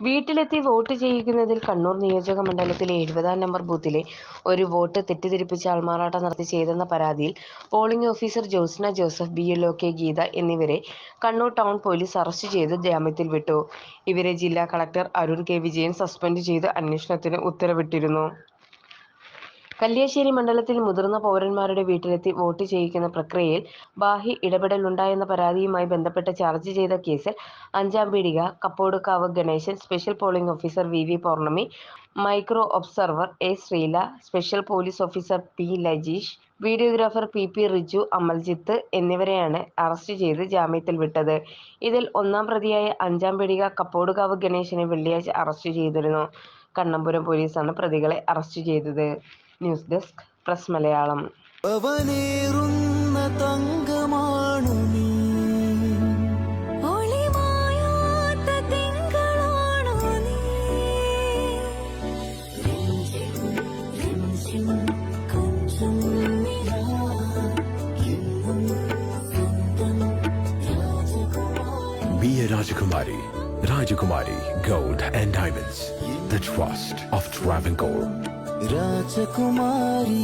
വീട്ടിലെത്തി വോട്ട് ചെയ്യിക്കുന്നതിൽ കണ്ണൂർ നിയോജക മണ്ഡലത്തിലെ എഴുപതാം നമ്പർ ബൂത്തിലെ ഒരു വോട്ട് തെറ്റിദ്ധരിപ്പിച്ച് ആൾമാറാട്ടം നടത്തി ചെയ്തെന്ന പരാതിയിൽ polling officer Josna Joseph B L O K Geetha എന്നിവരെ കണ്ണൂർ ടൗൺ പോലീസ് അറസ്റ്റ് ചെയ്ത് ജാമ്യത്തിൽ വിട്ടു. ഇവരെ ജില്ലാ collector Arun K Vijayan suspend ചെയ്ത് അന്വേഷണത്തിന് ഉത്തരവിട്ടിരുന്നു. കല്യാശ്ശേരി മണ്ഡലത്തിൽ മുതിർന്ന പൗരന്മാരുടെ വീട്ടിലെത്തി വോട്ട് ചെയ്യിക്കുന്ന പ്രക്രിയയിൽ ബാഹ്യ ഇടപെടലുണ്ടായെന്ന പരാതിയുമായി ബന്ധപ്പെട്ട് ചാർജ് ചെയ്ത കേസിൽ Anjam Peedika Kappodukkavu Ganesan special polling officer V V Pournami micro observer A Sreela special police officer P Lajeesh videographer P P Riju Amaljith എന്നിവരെയാണ് അറസ്റ്റ് ചെയ്ത് ജാമ്യത്തിൽ വിട്ടത്. ഇതിൽ ഒന്നാം പ്രതിയായ അഞ്ചാം പീടിക കപ്പോടുകാവ് ഗണേശനെ വെള്ളിയാഴ്ച അറസ്റ്റ് ചെയ്തിരുന്നു. കണ്ണമ്പുരം പോലീസാണ് പ്രതികളെ അറസ്റ്റ് ചെയ്തത്. News desk press Malayalam. തങ്കമാണു നീ. ഒളിമായാത്ത തിങ്കളാണോ നീ. കൊഞ്ചം നിലാ എന്നും സ്വന്തം രാജകുമാരി. Be a Rajakumari. Rajakumari Gold and Diamonds. Rajakumari.